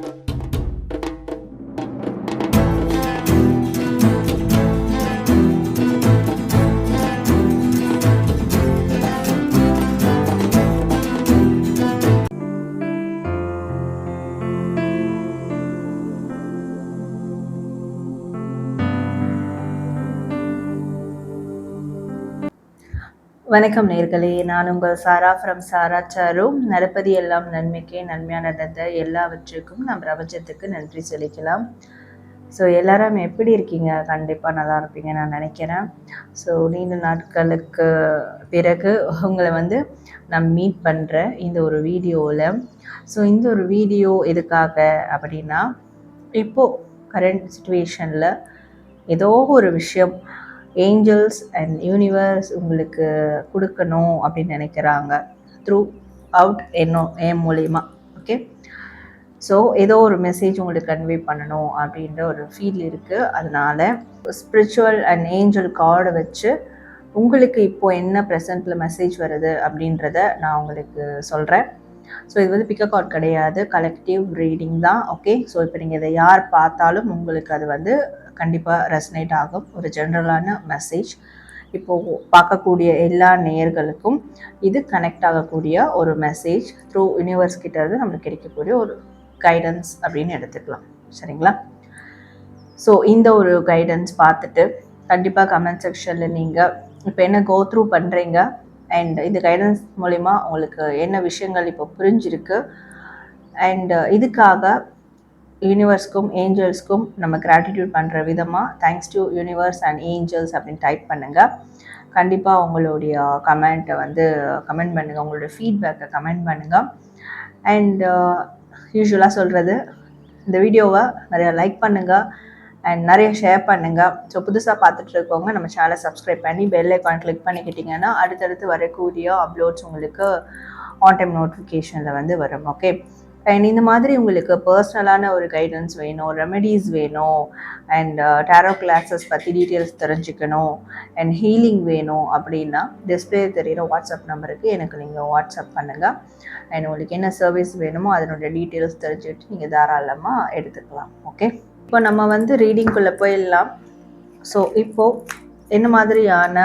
Bye. வணக்கம் நேர்களே. நான் உங்கள் சாரா ஃப்ரம் சாரா சாரு. நடப்பதி எல்லாம் நன்மைக்கே நன்மையானதை எல்லாவற்றுக்கும் நம் பிரபஞ்சத்துக்கு நன்றி சொல்லிக்கலாம் ஸோ எல்லாரும் எப்படி இருக்கீங்க? கண்டிப்பாக நல்லா இருப்பீங்க நான் நினைக்கிறேன். ஸோ நீண்ட நாட்களுக்கு பிறகு உங்களை வந்து நான் மீட் பண்ணுறேன் இந்த ஒரு வீடியோவில் ஸோ இந்த ஒரு வீடியோ எதுக்காக அப்படின்னா இப்போது கரண்ட் சுச்சுவேஷனில் ஏதோ ஒரு விஷயம் ஏஞ்சல்ஸ் அண்ட் யூனிவர்ஸ் உங்களுக்கு கொடுக்கணும் அப்படின்னு நினைக்கிறாங்க த்ரூ அவுட் என்னோ என் மூலயமா ஓகே ஸோ ஏதோ ஒரு மெசேஜ் உங்களுக்கு கன்வே பண்ணணும் அப்படின்ற ஒரு ஃபீல் இருக்குது அதனால் ஸ்பிரிச்சுவல் அண்ட் ஏஞ்சல் கார்டை வச்சு உங்களுக்கு இப்போது என்ன ப்ரெசண்ட்டில் மெசேஜ் வருது அப்படின்றத நான் உங்களுக்கு சொல்கிறேன் ஸோ இது வந்து பிக்கப் கார்ட் கிடையாது. கலெக்டிவ் ரீடிங் தான் ஓகே ஸோ இப்போ நீங்கள் இதை யார் பார்த்தாலும் உங்களுக்கு அது வந்து கண்டிப்பாக ரெசனேட் ஆகும். ஒரு ஜென்ரலான மெசேஜ் இப்போது பார்க்கக்கூடிய எல்லா நேயர்களுக்கும் இது கனெக்ட் ஆகக்கூடிய ஒரு மெசேஜ் த்ரூ யூனிவர்ஸ் கிட்டேருந்து நம்மளுக்கு கிடைக்கக்கூடிய ஒரு கைடன்ஸ் அப்படின்னு எடுத்துக்கலாம். சரிங்களா? ஸோ இந்த ஒரு கைடன்ஸ் பார்த்துட்டு கண்டிப்பாக கமெண்ட் செக்ஷனில் நீங்கள் இப்போ என்ன கோ த்ரூ பண்ணுறீங்க அண்ட் இந்த கைடன்ஸ் மூலிமா உங்களுக்கு என்ன விஷயங்கள் இப்போ புரிஞ்சிருக்கு? அண்ட் இதுக்காக யூனிவர்ஸ்க்கும் ஏஞ்சல்ஸ்க்கும் நம்ம கிராட்டிடியூட் பண்ணுற விதமாக thanks to universe and angels அப்படின்னு டைப் பண்ணுங்கள் கண்டிப்பாக உங்களுடைய கமெண்ட்டை வந்து கமெண்ட் பண்ணுங்கள் உங்களுடைய ஃபீட்பேக்கை கமெண்ட் பண்ணுங்கள் அண்ட் யூஸ்வலாக சொல்கிறது இந்த வீடியோவை நிறையா லைக் பண்ணுங்கள் அண்ட் நிறைய ஷேர் பண்ணுங்கள் ஸோ புதுசாக பார்த்துட்டு இருக்கவங்க நம்ம சேனலை சப்ஸ்கிரைப் பண்ணி பெல் ஐக்கான் கிளிக் பண்ணிக்கிட்டிங்கன்னா அடுத்தடுத்து வரக்கூடிய அப்லோட்ஸ் உங்களுக்கு ஆன் டைம் நோட்டிஃபிகேஷனில் வந்து வரும் ஓகே அண்ட் இந்த மாதிரி உங்களுக்கு பர்சனலான ஒரு கைடன்ஸ் வேணும் ரெமெடிஸ் வேணும் அண்ட் டேரோ கிளாஸஸ் பற்றி டீட்டெயில்ஸ் தெரிஞ்சுக்கணும் அண்ட் ஹீலிங் வேணும் அப்படின்னா டிஸ்பிளே தெரிகிற வாட்ஸ்அப் நம்பருக்கு எனக்கு நீங்கள் வாட்ஸ்அப் பண்ணுங்கள் அண்ட் உங்களுக்கு என்ன சர்வீஸ் வேணுமோ அதனுடைய டீட்டெயில்ஸ் தெரிஞ்சுக்கிட்டு நீங்கள் தாராளமாக எடுத்துக்கலாம். ஓகே இப்போ நம்ம வந்து ரீடிங்குள்ளே போயிடலாம். ஸோ இப்போது என்ன மாதிரியான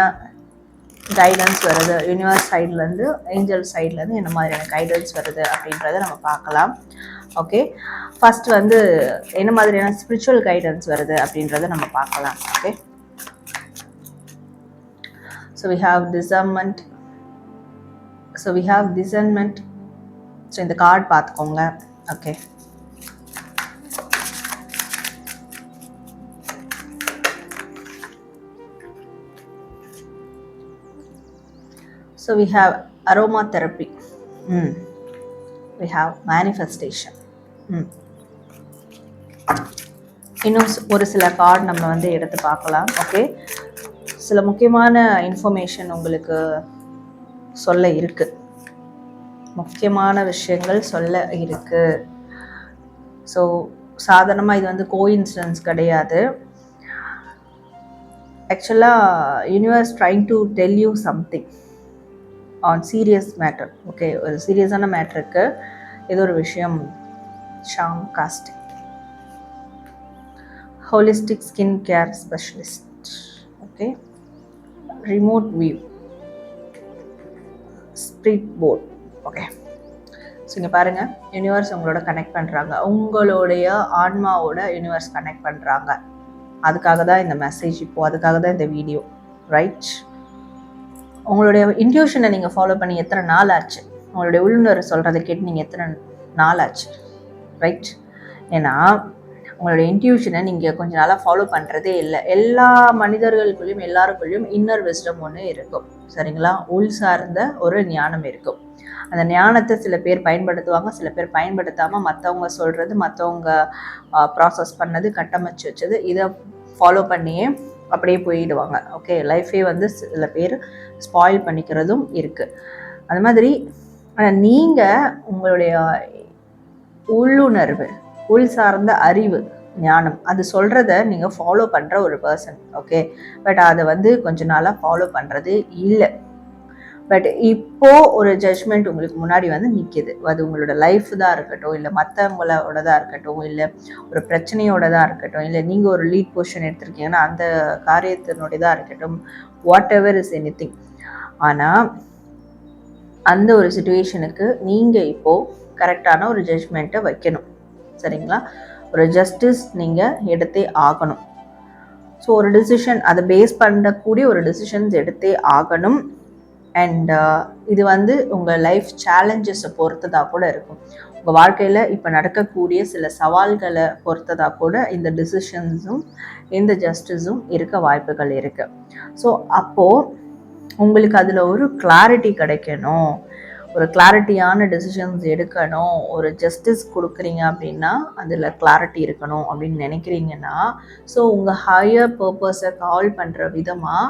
கைடன்ஸ் வருது. யூனிவர்ஸ் சைட்லேருந்து ஏஞ்சல் சைட்லேருந்து என்ன மாதிரியான கைடன்ஸ் வருது அப்படின்றத நம்ம பார்க்கலாம். ஓகே ஃபஸ்ட் வந்து என்ன மாதிரியான ஸ்பிரிச்சுவல் கைடன்ஸ் வருது அப்படின்றத நம்ம பார்க்கலாம். Okay so we have discernment so we have discernment so இந்த கார்டு பார்த்துக்கோங்க. Okay so we have aromatherapy hmm we have manifestation hmm இன்னும் ஒரு சில கார்டு நம்ம வந்து எடுத்து பார்க்கலாம் ஓகே சில முக்கியமான இன்ஃபர்மேஷன் உங்களுக்கு சொல்ல இருக்கு. முக்கியமான விஷயங்கள் சொல்ல இருக்கு. ஸோ சாதாரணமாக இது வந்து கோஇன்சிடன்ஸ் கிடையாது. ஆக்சுவலாக universe trying to tell you something on serious matter okay ஒரு சீரியஸான மேட்ருக்கு ஏதோ ஒரு விஷயம். ஷாங் casting holistic skin care specialist okay remote view spirit board okay so இங்கே பாருங்கள் யூனிவர்ஸ் உங்களோட கனெக்ட் பண்ணுறாங்க உங்களுடைய ஆன்மாவோட யூனிவர்ஸ் கனெக்ட் பண்ணுறாங்க அதுக்காக தான் இந்த மெசேஜ் இப்போது அதுக்காக தான் இந்த வீடியோ ரைட் உங்களுடைய இன்ட்யூஷனை நீங்கள் ஃபாலோ பண்ணி எத்தனை நாள் ஆச்சு? உங்களுடைய உள்ளுணர் சொல்கிறத கேட்டு நீங்கள் எத்தனை நாள் ஆச்சு? ரைட் ஏன்னா உங்களுடைய இன்ட்யூஷனை நீங்கள் கொஞ்ச நாளாக ஃபாலோ பண்ணுறதே இல்லை. எல்லா மனிதர்களுக்குள்ளேயும் எல்லாருக்குள்ளேயும் இன்னர் விஸ்டம் ஒன்று இருக்கும். சரிங்களா? உள் சார்ந்த ஒரு ஞானம் இருக்கும். அந்த ஞானத்தை சில பேர் பயன்படுத்துவாங்க. சில பேர் பயன்படுத்தாமல் மற்றவங்க சொல்கிறது மற்றவங்க ப்ராசஸ் பண்ணது கட்டமைச்சு வச்சது இதை ஃபாலோ பண்ணியே அப்படியே போயிடுவாங்க. ஓகே லைஃபே வந்து சில பேர் ஸ்பாயில் பண்ணிக்கிறதும் இருக்குது அது மாதிரி நீங்கள் உங்களுடைய உள்ளுணர்வு உள் சார்ந்த அறிவு ஞானம் அது சொல்கிறத நீங்கள் ஃபாலோ பண்ணுற ஒரு பர்சன் ஓகே பட் அதை வந்து கொஞ்ச நாளாக ஃபாலோ பண்ணுறது இல்லை. பட் இப்போது ஒரு ஜட்ஜ்மெண்ட் உங்களுக்கு முன்னாடி வந்து நிற்கிது அது உங்களோட லைஃப் தான் இருக்கட்டும் இல்லை மற்றவங்களோட தான் இருக்கட்டும் இல்லை ஒரு பிரச்சனையோட தான் இருக்கட்டும் இல்லை நீங்கள் ஒரு லீட் பொசிஷன் எடுத்திருக்கீங்கன்னா அந்த காரியத்தினுடைய தான் இருக்கட்டும் whatever is anything ஆனால் அந்த ஒரு சுச்சுவேஷனுக்கு நீங்கள் இப்போது கரெக்டான ஒரு ஜட்ஜ்மெண்ட்டை வைக்கணும். சரிங்களா? ஒரு ஜஸ்டிஸ் நீங்கள் எடுத்தே ஆகணும். ஸோ ஒரு டிசிஷன் அதை பேஸ் பண்ணக்கூடிய ஒரு டிசிஷன்ஸ் எடுத்தே ஆகணும். அண்ட் uh, இது வந்து உங்கள் லைஃப் சேலஞ்சஸை பொறுத்ததாக கூட இருக்கும். உங்கள் வாழ்க்கையில் இப்போ நடக்கக்கூடிய சில சவால்களை பொறுத்ததாக கூட இந்த டிசிஷன்ஸும் இந்த ஜஸ்டிஸும் இருக்க வாய்ப்புகள் இருக்குது ஸோ அப்போது உங்களுக்கு அதில் ஒரு கிளாரிட்டி கிடைக்கணும். ஒரு கிளாரிட்டியான டெசிஷன்ஸ் எடுக்கணும். ஒரு ஜஸ்டிஸ் கொடுக்குறீங்க அப்படின்னா அதில் கிளாரிட்டி இருக்கணும் அப்படின்னு நினைக்கிறீங்கன்னா ஸோ உங்கள் ஹையர் பர்பஸை கால் பண்ணுற விதமாக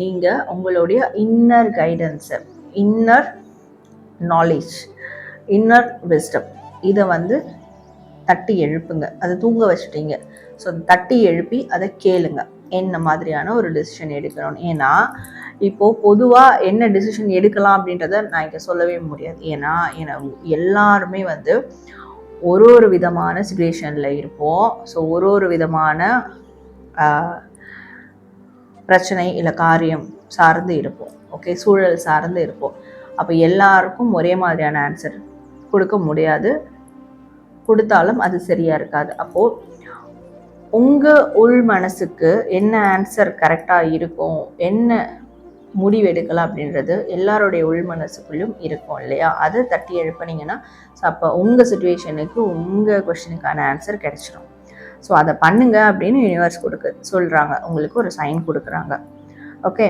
நீங்கள் உங்களுடைய இன்னர் கைடன்ஸை இன்னர் நாலேஜ் இன்னர் விஸ்டம் இதை வந்து தட்டி எழுப்புங்க. அதை தூங்க வச்சுட்டீங்க. ஸோ தட்டி எழுப்பி அதை கேளுங்க. என்ன மாதிரியான ஒரு டெசிஷன் எடுக்கணும்? ஏன்னா இப்போது பொதுவாக என்ன டெசிஷன் எடுக்கலாம் அப்படின்றத நான் இங்கே சொல்லவே முடியாது. ஏன்னா ஏன்னா எல்லாருமே வந்து ஒரு ஒரு விதமான சுச்சுவேஷனில் இருப்போம். ஸோ ஒரு ஒரு விதமான பிரச்சனை இல்லை காரியம் சார்ந்து இருப்போம். ஓகே சூழல் சார்ந்து இருப்போம். அப்போ எல்லாருக்கும் ஒரே மாதிரியான ஆன்சர் கொடுக்க முடியாது. கொடுத்தாலும் அது சரியாக இருக்காது. அப்போது உங்கள் உள் மனசுக்கு என்ன ஆன்சர் கரெக்டாக இருக்கும் என்ன முடிவெடுக்கலாம் அப்படின்றது எல்லாருடைய உள் மனசுக்குள்ளும் இருக்கும் இல்லையா? அதை தட்டி எழுப்பினீங்கன்னா ஸோ அப்போ உங்கள் சுச்சுவேஷனுக்கு உங்கள் கொஷனுக்கான ஆன்சர் கிடச்சிரும். ஸோ அதை பண்ணுங்க அப்படின்னு யூனிவர்ஸ் கொடுக்கு சொல்கிறாங்க உங்களுக்கு ஒரு சைன் கொடுக்குறாங்க. ஓகே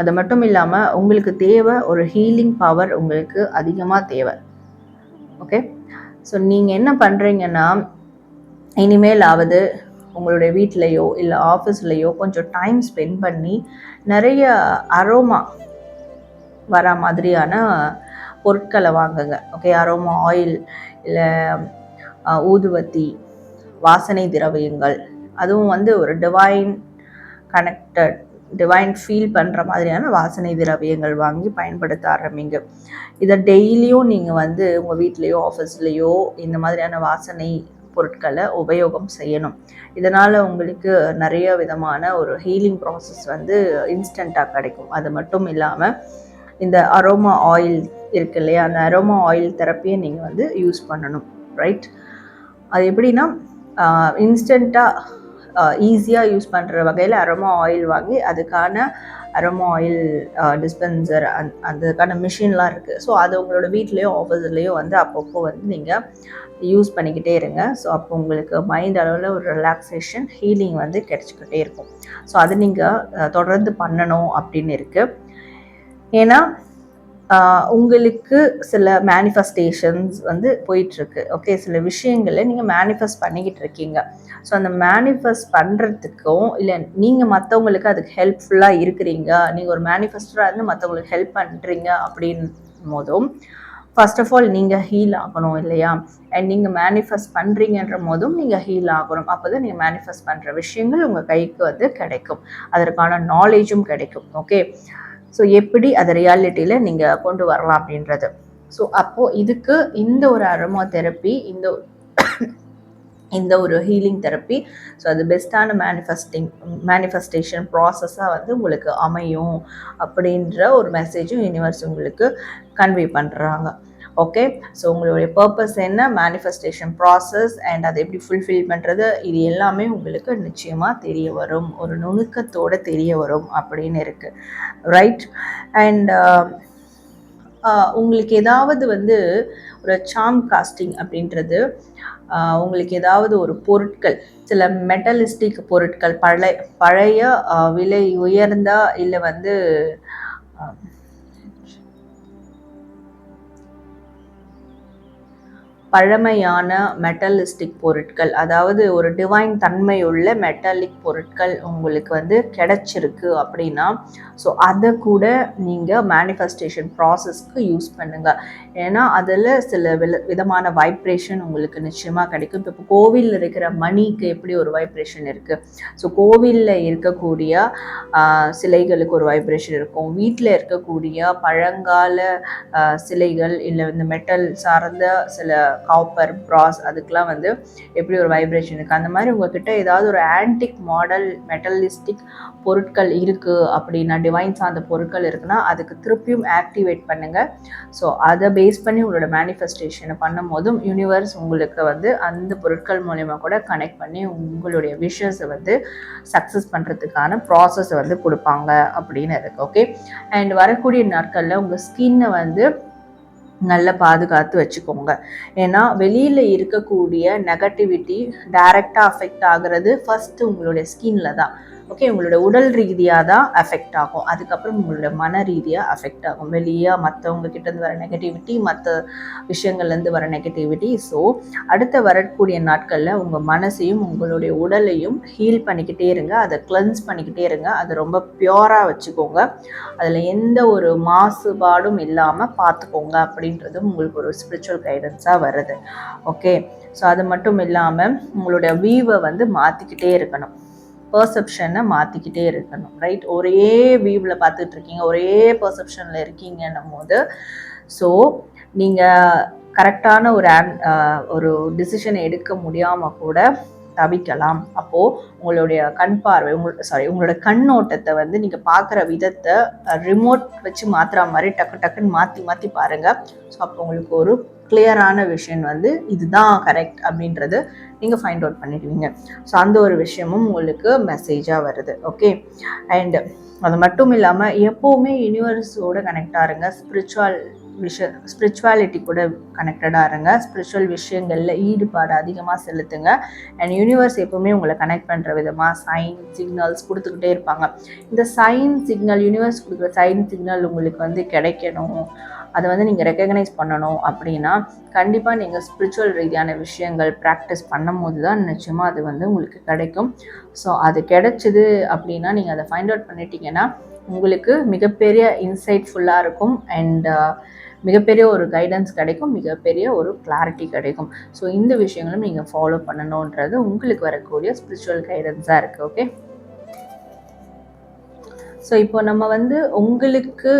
அது மட்டும் இல்லாமல் உங்களுக்கு தேவை ஒரு ஹீலிங் பவர் உங்களுக்கு அதிகமாக தேவை. ஓகே ஸோ நீங்கள் என்ன பண்ணுறீங்கன்னா இனிமேலாவது உங்களுடைய வீட்லேயோ இல்லை ஆஃபீஸ்லேயோ கொஞ்சம் டைம் ஸ்பெண்ட் பண்ணி நிறைய அரோமா வர மாதிரியான பொருட்களை வாங்குங்க. ஓகே அரோமா ஆயில் இல்லை ஊதுவத்தி வாசனை திரவியங்கள். அதுவும் வந்து ஒரு டிவைன் கனெக்டட் டிவைன் ஃபீல் பண்ணுற மாதிரியான வாசனை திரவியங்கள் வாங்கி பயன்படுத்த ஆரம்பிங்க. இதை டெய்லியும் நீங்கள் வந்து உங்கள் வீட்லேயோ ஆஃபீஸ்லேயோ இந்த மாதிரியான வாசனை பொருட்களை உபயோகம் செய்யணும். இதனால் உங்களுக்கு நிறைய விதமான ஒரு ஹீலிங் ப்ராசஸ் வந்து இன்ஸ்டண்ட்டாக கிடைக்கும். அது மட்டும் இல்லாமல் இந்த அரோமா ஆயில் இருக்கு இல்லையா? அந்த அரோமா ஆயில் தெரப்பியை நீங்கள் வந்து யூஸ் பண்ணணும். ரைட் அது எப்படின்னா இன்ஸ்டண்ட்டாக ஈஸியாக யூஸ் பண்ணுற வகையில் அரோமா ஆயில் வாங்கி அதுக்கான அரோமா ஆயில் டிஸ்பென்சர் அந் அதுக்கான மிஷின்லாம் இருக்குது ஸோ அது உங்களோட வீட்லேயோ ஆஃபீஸ்லேயோ வந்து அப்பப்போ வந்து நீங்கள் யூஸ் பண்ணிக்கிட்டே இருங்க. ஸோ அப்போ உங்களுக்கு மைண்ட் அளவில் ஒரு ரிலாக்ஸேஷன் ஹீலிங் வந்து கிடச்சிக்கிட்டே இருக்கும். ஸோ அது நீங்கள் தொடர்ந்து பண்ணணும் அப்படின்னு இருக்குது ஏன்னா உங்களுக்கு சில மேனிஃபெஸ்டேஷன்ஸ் வந்து போயிட்டுருக்கு. ஓகே சில விஷயங்களை நீங்கள் மேனிஃபெஸ்ட் பண்ணிக்கிட்டு இருக்கீங்க. ஸோ அந்த மேனிஃபெஸ்ட் பண்ணுறதுக்கும் இல்லை நீங்கள் மற்றவங்களுக்கு அதுக்கு ஹெல்ப்ஃபுல்லாக இருக்கிறீங்க. நீங்கள் ஒரு மேனிஃபெஸ்டராக இருந்து மற்றவங்களுக்கு ஹெல்ப் பண்ணுறீங்க அப்படின் போதும் ஃபர்ஸ்ட் ஆஃப் ஆல் நீங்கள் ஹீல் ஆகணும் இல்லையா? அண்ட் நீங்கள் மேனிஃபெஸ்ட் பண்ணுறீங்கன்ற போதும் நீங்கள் ஹீல் ஆகணும். அப்போ தான் நீங்கள் மேனிஃபெஸ்ட் பண்ணுற விஷயங்கள் உங்கள் கைக்கு வந்து கிடைக்கும். அதற்கான நாலேஜும் கிடைக்கும். ஓகே ஸோ எப்படி அதை ரியாலிட்டியில் நீங்கள் கொண்டு வரலாம் அப்படின்றது. ஸோ அப்போது இதுக்கு இந்த ஒரு அரோமா தெரப்பி இந்த இந்த ஒரு ஹீலிங் தெரப்பி ஸோ அது பெஸ்ட்டான மேனிஃபெஸ்டிங் மேனிஃபெஸ்டேஷன் ப்ராசஸாக வந்து உங்களுக்கு அமையும் அப்படின்ற ஒரு மெசேஜும் யூனிவர்ஸ் உங்களுக்கு கன்வே பண்ணுறாங்க ஓகே ஸோ உங்களுடைய பர்பஸ் என்ன? மேனிஃபெஸ்டேஷன் ப்ராசஸ் அண்ட் அதை எப்படி ஃபுல்ஃபில் பண்ணுறது இது எல்லாமே உங்களுக்கு நிச்சயமாக தெரிய வரும். ஒரு நுணுக்கத்தோடு தெரிய வரும் அப்படின்னு இருக்குது ரைட் அண்ட் உங்களுக்கு ஏதாவது வந்து ஒரு சாம் காஸ்டிங் அப்படின்றது uh, உங்களுக்கு ஏதாவது ஒரு பொருட்கள் சில மெட்டலிஸ்டிக் பொருட்கள் பழைய பழைய uh, விலை உயர்ந்தால் இல்லை வந்து um, பழமையான மெட்டலிஸ்டிக் பொருட்கள் அதாவது ஒரு டிவைன் தன்மையுள்ள மெட்டாலிக் பொருட்கள் உங்களுக்கு வந்து கிடைச்சிருக்கு அப்படின்னா ஸோ அதை கூட நீங்கள் மேனிஃபெஸ்டேஷன் ப்ராசஸ்க்கு யூஸ் பண்ணுங்கள் ஏன்னா அதில் சில வில விதமான வைப்ரேஷன் உங்களுக்கு நிச்சயமாக கிடைக்கும். இப்போ கோவிலில் இருக்கிற மணிக்கு எப்படி ஒரு வைப்ரேஷன் இருக்குது ஸோ கோவிலில் இருக்கக்கூடிய சிலைகளுக்கு ஒரு வைப்ரேஷன் இருக்கும். வீட்டில் இருக்கக்கூடிய பழங்கால சிலைகள் இல்லை இந்த மெட்டல் சார்ந்த சில காப்பர் ப்ராஸ் அதுக்கெலாம் வந்து எப்படி ஒரு வைப்ரேஷன் இருக்குது அந்த மாதிரி உங்ககிட்ட ஏதாவது ஒரு ஆன்டிக் மாடல் மெட்டலிஸ்டிக் பொருட்கள் இருக்குது அப்படின்னா டிவைன் சார்ந்த பொருட்கள் இருக்குன்னா அதுக்கு திருப்பியும் ஆக்டிவேட் பண்ணுங்கள் ஸோ அதை பேஸ் பண்ணி உங்களோட மேனிஃபெஸ்டேஷனை பண்ணும் போதும் யூனிவர்ஸ் உங்களுக்கு வந்து அந்த பொருட்கள் மூலயமா கூட கனெக்ட் பண்ணி உங்களுடைய விஷஸை வந்து சக்ஸஸ் பண்ணுறதுக்கான ப்ராசஸை வந்து கொடுப்பாங்க அப்படின்னு இருக்குது ஓகே அண்ட் வரக்கூடிய நாட்களில் உங்கள் ஸ்கின்னை வந்து நல்லா பாதுகாத்து வச்சுக்கோங்க. ஏன்னா வெளியில் இருக்கக்கூடிய நெகட்டிவிட்டி டைரெக்டாக அஃபெக்ட் ஆகுறது ஃபஸ்ட்டு உங்களுடைய ஸ்கின்ல தான். ஓகே உங்களோட உடல் ரீதியாக தான் அஃபெக்ட் ஆகும். அதுக்கப்புறம் உங்களோட மன ரீதியாக அஃபெக்ட் ஆகும். வெளியே மற்றவங்க கிட்டேருந்து வர நெகட்டிவிட்டி மற்ற விஷயங்கள்லேருந்து வர நெகட்டிவிட்டி ஸோ அடுத்த வரக்கூடிய நாட்களில் உங்கள் மனசையும் உங்களுடைய உடலையும் ஹீல் பண்ணிக்கிட்டே இருங்க. அதை கிளென்ஸ் பண்ணிக்கிட்டே இருங்க. அதை ரொம்ப பியூராக வச்சுக்கோங்க. அதில் எந்த ஒரு மாசுபாடும் இல்லாமல் பார்த்துக்கோங்க அப்படின்றதும் உங்களுக்கு ஒரு ஸ்பிரிச்சுவல் கைடன்ஸாக வருது. ஓகே ஸோ அது மட்டும் இல்லாமல் உங்களுடைய வீவை வந்து மாற்றிக்கிட்டே இருக்கணும். பர்செப்ஷனை மாற்றிக்கிட்டே இருக்கணும் ரைட் ஒரே வியூவில் பார்த்துட்டு இருக்கீங்க ஒரே பர்செப்ஷனில் இருக்கீங்கன்னும் போது ஸோ நீங்கள் கரெக்டான ஒரு ஒரு டிசிஷனை எடுக்க முடியாமல் கூட தவிக்கலாம். அப்போது உங்களுடைய கண் பார்வை உங்கள் சாரி உங்களோட கண்ணோட்டத்தை வந்து நீங்கள் பார்க்குற விதத்தை ரிமோட் வச்சு மாற்றுற மாதிரி டக்கு டக்குன்னு மாற்றி மாற்றி பாருங்கள் ஸோ அப்போ உங்களுக்கு ஒரு கிளியரான விஷயம் வந்து இதுதான் கரெக்ட் அப்படின்றது நீங்கள் ஃபைண்ட் அவுட் பண்ணிடுவீங்க. ஸோ அந்த ஒரு விஷயமும் உங்களுக்கு மெசேஜாக வருது. ஓகே அண்ட் அது மட்டும் இல்லாமல் எப்போவுமே யூனிவர்ஸோட கனெக்டாக இருங்க. ஸ்பிரிச்சுவல் விஷ ஸ்பிரிச்சுவாலிட்டி கூட கனெக்டடாக இருங்க. ஸ்பிரிச்சுவல் விஷயங்களில் ஈடுபாடு அதிகமாக செலுத்துங்க. அண்ட் யூனிவர்ஸ் எப்போவுமே உங்களை கனெக்ட் பண்ணுற விதமாக சைன் சிக்னல்ஸ் கொடுத்துக்கிட்டே இருப்பாங்க. இந்த சைன் சிக்னல் யூனிவர்ஸ் கொடுக்குற சைன் சிக்னல் உங்களுக்கு வந்து கிடைக்கணும். அதை வந்து நீங்கள் ரெக்கக்னைஸ் பண்ணணும் அப்படின்னா கண்டிப்பாக நீங்கள் ஸ்பிரிச்சுவல் ரீதியான விஷயங்கள் ப்ராக்டிஸ் பண்ணும்போது தான் நிச்சயமாக அது வந்து உங்களுக்கு கிடைக்கும். ஸோ அது கிடைச்சிது அப்படின்னா நீங்கள் அதை ஃபைண்ட் அவுட் பண்ணிட்டீங்கன்னா உங்களுக்கு மிகப்பெரிய இன்சைட்ஃபுல்லாக இருக்கும் அண்ட் மிகப்பெரிய ஒரு கைடன்ஸ் கிடைக்கும் மிகப்பெரிய ஒரு கிளாரிட்டி கிடைக்கும். ஸோ இந்த விஷயங்களும் நீங்கள் ஃபாலோ பண்ணணுன்றது உங்களுக்கு வரக்கூடிய ஸ்பிரிச்சுவல் கைடன்ஸாக இருக்குது ஓகே ஸோ இப்போ நம்ம வந்து உங்களுக்கு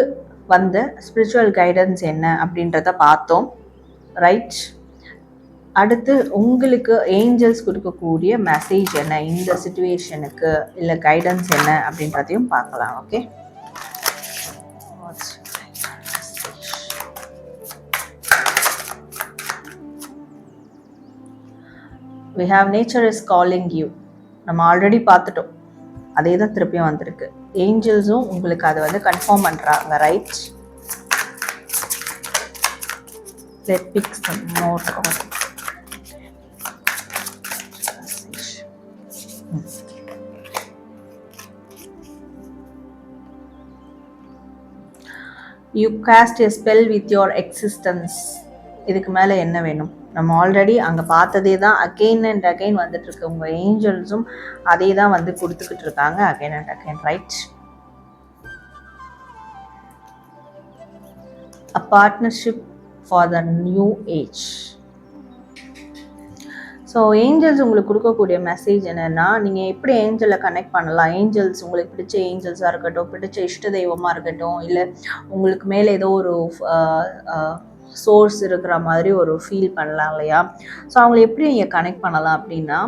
வந்த ஸ்பிரிச்சுவல் கைடன்ஸ் என்ன அப்படின்றத பார்த்தோம். ரைட் அடுத்து உங்களுக்கு ஏஞ்சல்ஸ் கொடுக்கக்கூடிய மெசேஜ் என்ன? இந்த சுச்சுவேஷனுக்கு இல்லை கைடன்ஸ் என்ன அப்படின்றதையும் பார்க்கலாம் okay we have nature is calling you நம்ம ஆல்ரெடி பார்த்துட்டோம். அதே தான் திருப்பியும் வந்திருக்கு. ஏஞ்சல்ஸும் உங்களுக்கு அதை வந்து கன்ஃபார்ம் பண்ணுறாங்க right let pick note you cast a spell with your existence இதுக்கு மேலே என்ன வேணும்? நம்ம ஆல்ரெடி அங்கே பார்த்ததே தான் அகெயின் அண்ட் அகெயின் வந்துட்டுருக்கு. உங்கள் ஏஞ்சல்ஸும் அதே தான் வந்து கொடுத்துக்கிட்டு இருக்காங்க. Again and again right a partnership for the new age so angels உங்களுக்கு கொடுக்கக்கூடிய மெசேஜ் என்னென்னா நீங்கள் எப்படி ஏஞ்சலை கனெக்ட் பண்ணலாம்? ஏஞ்சல்ஸ் உங்களுக்கு பிடிச்ச ஏஞ்சல்ஸாக இருக்கட்டும் பிடிச்ச இஷ்ட தெய்வமாக இருக்கட்டும் இல்லை உங்களுக்கு மேலே ஏதோ ஒரு சோர்ஸ் இருக்கிற மாதிரி ஒரு ஃபீல் பண்ணலாம் இல்லையா? ஸோ அவங்கள எப்படி நீங்கள் கனெக்ட் பண்ணலாம் அப்படின்னா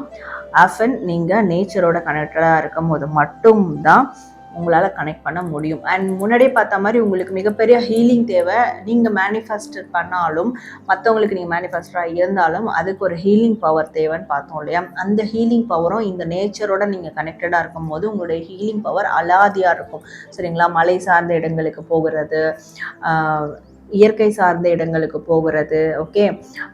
ஆஃபன் நீங்கள் நேச்சரோட கனெக்டடாக இருக்கும் போது மட்டும்தான் உங்களால் கனெக்ட் பண்ண முடியும். அண்ட் முன்னாடியே பார்த்த மாதிரி உங்களுக்கு மிகப்பெரிய ஹீலிங் தேவை. நீங்கள் மேனிஃபெஸ்ட் பண்ணாலும் மற்றவங்களுக்கு நீங்கள் மேனிஃபெஸ்டராக இருந்தாலும் அதுக்கு ஒரு ஹீலிங் பவர் தேவைன்னு பார்த்தோம் இல்லையா? அந்த ஹீலிங் பவரும் இந்த நேச்சரோட நீங்கள் கனெக்டடாக இருக்கும் போது உங்களுடைய ஹீலிங் பவர் அலாதியாக இருக்கும். சரிங்களா? மலை சார்ந்த இடங்களுக்கு போகிறது இயற்கை சார்ந்த இடங்களுக்கு போகிறது ஓகே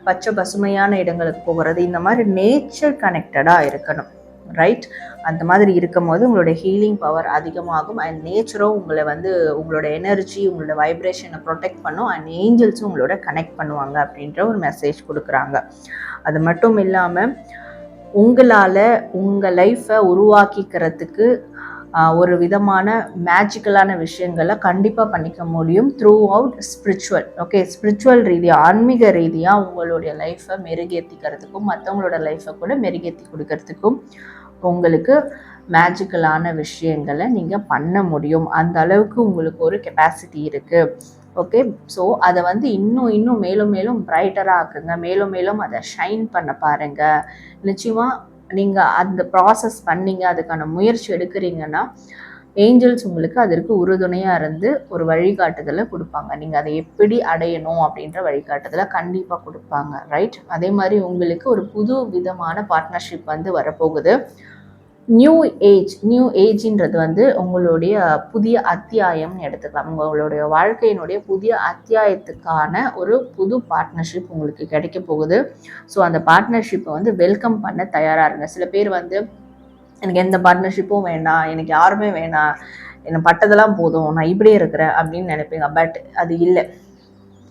பச்சை பசுமையான இடங்களுக்கு போகிறது. இந்த மாதிரி நேச்சர் கனெக்டடாக இருக்கணும் ரைட் அந்த மாதிரி இருக்கும் போது உங்களோட ஹீலிங் பவர் அதிகமாகும். அண்ட் நேச்சரும் உங்களை வந்து உங்களோட எனர்ஜி உங்களோட வைப்ரேஷனை ப்ரொடெக்ட் பண்ணும். அண்ட் ஏஞ்சல்ஸும் உங்களோட கனெக்ட் பண்ணுவாங்க அப்படின்ற ஒரு மெசேஜ் கொடுக்குறாங்க. அது மட்டும் இல்லாமல் உங்களால் உங்கள் லைஃப்பை உருவாக்கிக்கிறதுக்கு ஒரு விதமான மேஜிக்கலான விஷயங்களை கண்டிப்பாக பண்ணிக்க முடியும் throughout spiritual okay spiritual ரீதியாக ஆன்மீக ரீதியாக உங்களுடைய லைஃப்பை மெருகேற்றிக்கிறதுக்கும் மற்றவங்களோட லைஃப்பை கூட மெருகேற்றி கொடுக்கறதுக்கும் உங்களுக்கு மேஜிக்கலான விஷயங்களை நீங்கள் பண்ண முடியும். அந்த அளவுக்கு உங்களுக்கு ஒரு கெப்பாசிட்டி இருக்குது ஓகே ஸோ அதை வந்து இன்னும் இன்னும் மேலும் மேலும் பிரைட்டராக ஆக்குங்க. மேலும் மேலும் அதை ஷைன் பண்ண பாருங்கள் நிச்சயமாக நீங்கள் அந்த ப்ராசஸ் பண்ணீங்க அதுக்கான முயற்சி எடுக்கிறீங்கன்னா ஏஞ்சல்ஸ் உங்களுக்கு அதற்கு உறுதுணையாக இருந்து ஒரு வழிகாட்டுதலை கொடுப்பாங்க. நீங்கள் அதை எப்படி அடையணும் அப்படின்ற வழிகாட்டுதலை கண்டிப்பாக கொடுப்பாங்க ரைட் அதே மாதிரி உங்களுக்கு ஒரு புது விதமான பார்ட்னர்ஷிப் வந்து வரப்போகுது. நியூ ஏஜ் நியூ ஏஜ்ன்றது வந்து உங்களுடைய புதிய அத்தியாயம்னு எடுத்துக்கலாம். உங்களுடைய வாழ்க்கையினுடைய புதிய அத்தியாயத்துக்கான ஒரு புது பார்ட்னர்ஷிப் உங்களுக்கு கிடைக்க போகுது. ஸோ அந்த பார்ட்னர்ஷிப்பை வந்து வெல்கம் பண்ண தயாராக இருங்க. சில பேர் வந்து எனக்கு எந்த பார்ட்னர்ஷிப்பும் வேண்டாம். எனக்கு யாருமே வேணாம். எனக்கு பட்டதெல்லாம் போதும். நான் இப்படியே இருக்கிறேன் அப்படின்னு நினைப்பீங்க. பட் அது இல்லை.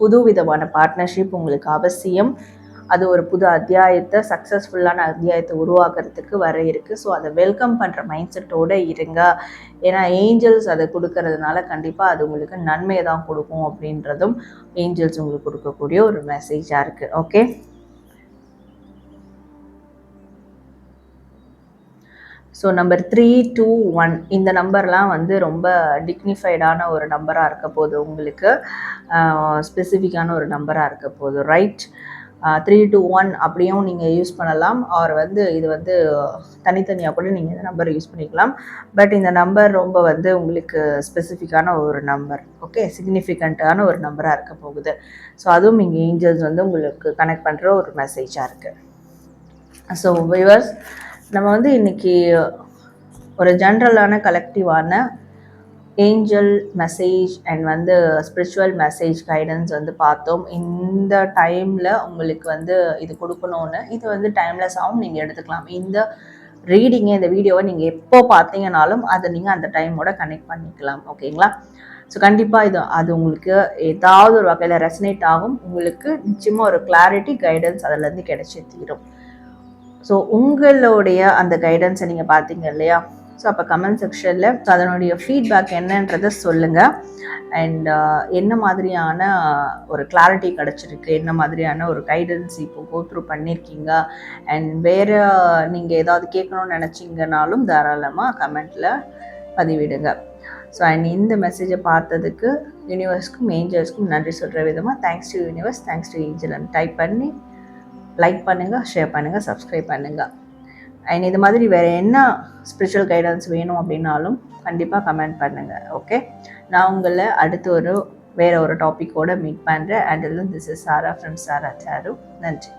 புது விதமான பார்ட்னர்ஷிப் உங்களுக்கு அவசியம். அது ஒரு புது அத்தியாயத்தை சக்ஸஸ்ஃபுல்லான அத்தியாயத்தை உருவாக்குறதுக்கு வர இருக்குது ஸோ அதை வெல்கம் பண்ணுற மைண்ட் செட்டோடு இருங்க. ஏன்னா ஏஞ்சல்ஸ் அதை கொடுக்கறதுனால கண்டிப்பாக அது உங்களுக்கு நன்மையை தான் கொடுக்கும் அப்படின்றதும் ஏஞ்சல்ஸ் உங்களுக்கு கொடுக்கக்கூடிய ஒரு மெசேஜாக இருக்குது okay so number three two one இந்த நம்பர்லாம் வந்து ரொம்ப டிக்னிஃபைடான ஒரு நம்பராக இருக்க போகுது உங்களுக்கு ஸ்பெசிஃபிக்கான ஒரு நம்பராக இருக்க போகுது ரைட் த்ரீ டூ ஒன் அப்படியும் நீங்கள் யூஸ் பண்ணலாம். ஆர் வந்து இது வந்து தனித்தனியாக கூட நீங்கள் இந்த நம்பர் யூஸ் பண்ணிக்கலாம். பட் இந்த நம்பர் ரொம்ப வந்து உங்களுக்கு ஸ்பெசிஃபிக்கான ஒரு நம்பர் ஓகே சிக்னிஃபிகண்ட்டான ஒரு நம்பராக இருக்க போகுது. ஸோ அதுவும் இங்கே ஏஞ்சல்ஸ் வந்து உங்களுக்கு கனெக்ட் பண்ணுற ஒரு மெசேஜாக இருக்குது ஸோ வியூவர்ஸ் நம்ம வந்து இன்றைக்கி ஒரு ஜென்ரலான கலெக்டிவான ஏஞ்சல் மெசேஜ் அண்ட் வந்து ஸ்பிரிச்சுவல் மெசேஜ் கைடன்ஸ் வந்து பார்த்தோம். இந்த டைமில் உங்களுக்கு வந்து இது கொடுக்கணும்னு இது வந்து டைம்லெஸ்ஸாகவும் நீங்கள் எடுத்துக்கலாம். இந்த ரீடிங்கை இந்த வீடியோவை நீங்கள் எப்போ பார்த்தீங்கனாலும் அதை நீங்கள் அந்த டைமோட கனெக்ட் பண்ணிக்கலாம். ஓகேங்களா ஸோ கண்டிப்பாக இது அது உங்களுக்கு ஏதாவது ஒரு வகையில் ரெசனேட் ஆகும். உங்களுக்கு நிச்சயமாக ஒரு கிளாரிட்டி கைடன்ஸ் அதுலேருந்து கிடைச்சி தீரும். ஸோ உங்களுடைய அந்த கைடன்ஸை நீங்கள் பார்த்தீங்க இல்லையா? ஸோ அப்போ கமெண்ட் செக்ஷனில் அதனுடைய ஃபீட்பேக் என்னன்றதை சொல்லுங்கள் அண்ட் uh, என்ன மாதிரியான ஒரு கிளாரிட்டி கிடச்சிருக்கு? என்ன மாதிரியான ஒரு கைடன்ஸ் இப்போ கோத்ரூ பண்ணியிருக்கீங்க அண்ட் வேறு நீங்கள் ஏதாவது கேட்கணும்னு நினச்சிங்கனாலும் தாராளமாக கமெண்ட்டில் பதிவிடுங்க. ஸோ அண்ட் இந்த மெசேஜை பார்த்ததுக்கு யூனிவர்ஸ்க்கும் ஏஞ்சல்ஸ்க்கும் நன்றி சொல்கிற விதமாக thanks to universe thanks to angel type பண்ணி லைக் பண்ணுங்கள் ஷேர் பண்ணுங்கள் சப்ஸ்கிரைப் பண்ணுங்கள் அண்ட் இது மாதிரி வேறு என்ன ஸ்பிரிச்சுவல் கைடன்ஸ் வேணும் அப்படின்னாலும் கண்டிப்பாக கமெண்ட் பண்ணுங்கள் ஓகே நான் உங்களை அடுத்து ஒரு வேறு ஒரு டாப்பிக்கோடு மீட் பண்ணுறேன் and this is Sara from Sara Saru நன்றி.